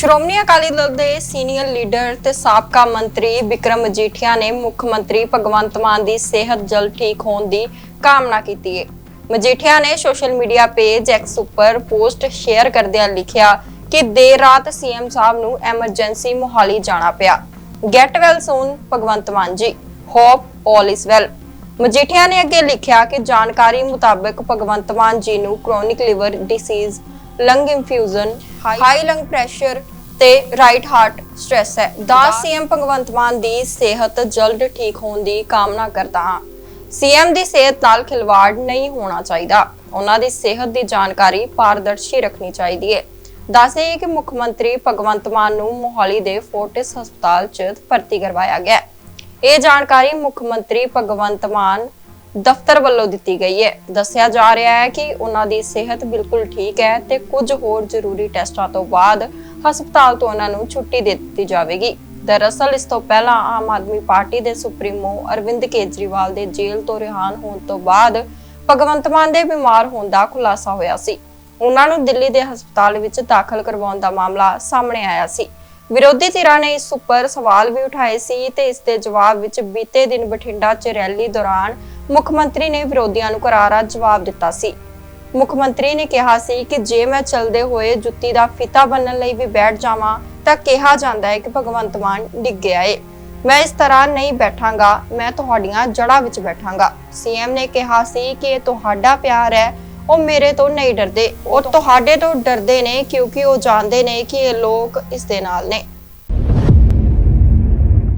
ਸ਼੍ਰੋਮਣੀ ਅਕਾਲੀ ਦਲ ਦੇ senior leader ਤੇ ਸਾਬਕਾ ਮੰਤਰੀ ਵਿਕਰਮ ਮਜੀਠੀਆ ਨੇ ਮੁੱਖ ਮੰਤਰੀ ਭਗਵੰਤ ਮਾਨ ਦੀ ਸਿਹਤ ਜਲਦ ਠੀਕ ਹੋਣ ਦੀ ਕਾਮਨਾ ਕੀਤੀ ਹੈ। ਮਜੀਠੀਆ ਨੇ ਸੋਸ਼ਲ ਮੀਡੀਆ ਪੇਜ ਐਕਸ ਉੱਪਰ ਪੋਸਟ ਸ਼ੇਅਰ ਕਰਦਿਆਂ ਲਿਖਿਆ ਕਿ ਦੇਰ ਰਾਤ ਸੀਐਮ ਸਾਹਿਬ ਨੂੰ ਐਮਰਜੈਂਸੀ ਮੁਹਾਲੀ ਜਾਣਾ ਪਿਆ। Get well soon Bhagwant Mann ji. Hope all is well Majithia ਨੇ ਅੱਗੇ ਲਿਖਿਆ ਕਿ ਜਾਣਕਾਰੀ ਮੁਤਾਬਕ ਭਗਵੰਤ ਮਾਨ ਜੀ ਨੂੰ chronic liver disease lung infusion high lung pressure ਤੇ ਰਾਈਟ ਹਾਰਟ ਸਟ੍ਰੈਸ ਹੈ। ਦਾ ਸੀਐਮ ਭਗਵੰਤ ਮਾਨ ਦੀ ਸਿਹਤ ਜਲਦ ਠੀਕ ਹੋਣ ਦੀ ਕਾਮਨਾ ਕਰਦਾ ਹਾਂ। ਸੀਐਮ ਦੀ ਸਿਹਤ ਨਾਲ ਖਿਲਵਾੜ ਨਹੀਂ ਹੋਣਾ ਚਾਹੀਦਾ। ਉਹਨਾਂ ਦੀ ਸਿਹਤ ਦੀ ਜਾਣਕਾਰੀ ਪਾਰਦਰਸ਼ੀ ਰੱਖਣੀ ਚਾਹੀਦੀ ਹੈ। ਦੱਸੇ ਕਿ ਮੁੱਖ ਮੰਤਰੀ ਭਗਵੰਤ ਮਾਨ ਨੂੰ ਮੋਹਾਲੀ ਦੇ ਫੋਰਟਿਸ ਹਸਪਤਾਲ 'ਚ ਭਰਤੀ ਕਰਵਾਇਆ ਗਿਆ ਇਹ ਜਾਣਕਾਰੀ ਮੁੱਖ ਮੰਤਰੀ ਭਗਵੰਤ ਮਾਨ ਦਫ਼ਤਰ ਵੱਲੋਂ ਦਿੱਤੀ ਗਈ ਹੈ। ਦੱਸਿਆ ਜਾ ਰਿਹਾ ਹੈ ਕਿ ਉਹਨਾਂ ਦੀ ਸਿਹਤ ਬਿਲਕੁਲ ਠੀਕ ਹੈ ਤੇ ਕੁਝ ਹੋਰ ਜ਼ਰੂਰੀ ਟੈਸਟਾਂ ਤੋਂ ਬਾਅਦ ਹਸਪਤਾਲ ਤੋਂ ਉਹਨਾਂ ਨੂੰ ਛੁੱਟੀ ਦੇ ਦਿੱਤੀ ਜਾਵੇਗੀ। ਦਰਅਸਲ, ਇਸ ਤੋਂ ਪਹਿਲਾਂ ਆਮ ਆਦਮੀ ਪਾਰਟੀ ਦੇ ਸੁਪਰੀਮੋ ਅਰਵਿੰਦ ਕੇਜਰੀਵਾਲ ਦੇ ਜੇਲ੍ਹ ਤੋਂ ਰਿਹਾਨ ਹੋਣ ਤੋਂ ਬਾਅਦ ਭਗਵੰਤ ਮਾਨ ਦੇ ਬਿਮਾਰ ਹੋਣ ਦਾ ਖੁਲਾਸਾ ਹੋਇਆ ਸੀ। ਉਹਨਾਂ ਨੂੰ ਦਿੱਲੀ ਦੇ ਹਸਪਤਾਲ ਵਿੱਚ ਦਾਖਲ ਕਰਵਾਉਣ ਦਾ ਮਾਮਲਾ ਸਾਹਮਣੇ ਆਇਆ ਸੀ। ਵਿਰੋਧੀ ਧਿਰਾਂ ਨੇ ਇਸ ਉੱਪਰ ਸਵਾਲ ਵੀ ਉਠਾਏ ਸੀ ਤੇ ਇਸ ਦੇ ਜਵਾਬ ਵਿੱਚ ਬੀਤੇ ਦਿਨ ਬਠਿੰਡਾ 'ਚ ਰੈਲੀ ਦੌਰਾਨ ਮੁੱਖ ਮੰਤਰੀ ਨੇ ਵਿਰੋਧੀਆਂ ਨੂੰ ਕਰਾਰਾ ਜਵਾਬ ਦਿੱਤਾ ਸੀ। ਮੁੱਖ ਮੰਤਰੀ ਨੇ ਕਿਹਾ ਸੀ ਕਿ ਜੇ ਮੈਂ ਚਲਦੇ ਹੋਏ ਜੁੱਤੀ ਦਾ ਫੀਤਾ ਬੰਨਣ ਲਈ ਵੀ ਬੈਠ ਜਾਵਾਂ, ਤਾਂ ਕਿਹਾ ਜਾਂਦਾ ਹੈ ਕਿ ਭਗਵੰਤ ਮਾਨ ਡਿੱਗ ਗਿਆ ਏ ਮੈਂ ਇਸ ਤਰ੍ਹਾਂ ਨਹੀਂ ਬੈਠਾਂਗਾ, ਮੈਂ ਤੁਹਾਡੀਆਂ ਜੜ੍ਹਾਂ ਵਿੱਚ ਬੈਠਾਂਗਾ। ਸੀਐਮ ਨੇ ਕਿਹਾ ਸੀ ਕਿ ਇਹ ਤੁਹਾਡਾ ਪਿਆਰ ਹੈ ਉਹ ਮੇਰੇ ਤੋਂ ਨਹੀਂ ਡਰਦੇ। ਉਹ ਤੁਹਾਡੇ ਤੋਂ ਡਰਦੇ ਨੇ ਕਿਉਂਕਿ ਉਹ ਜਾਣਦੇ ਨੇ ਕਿ ਇਹ ਲੋਕ ਇਸ ਦੇ ਨਾਲ ਨੇ।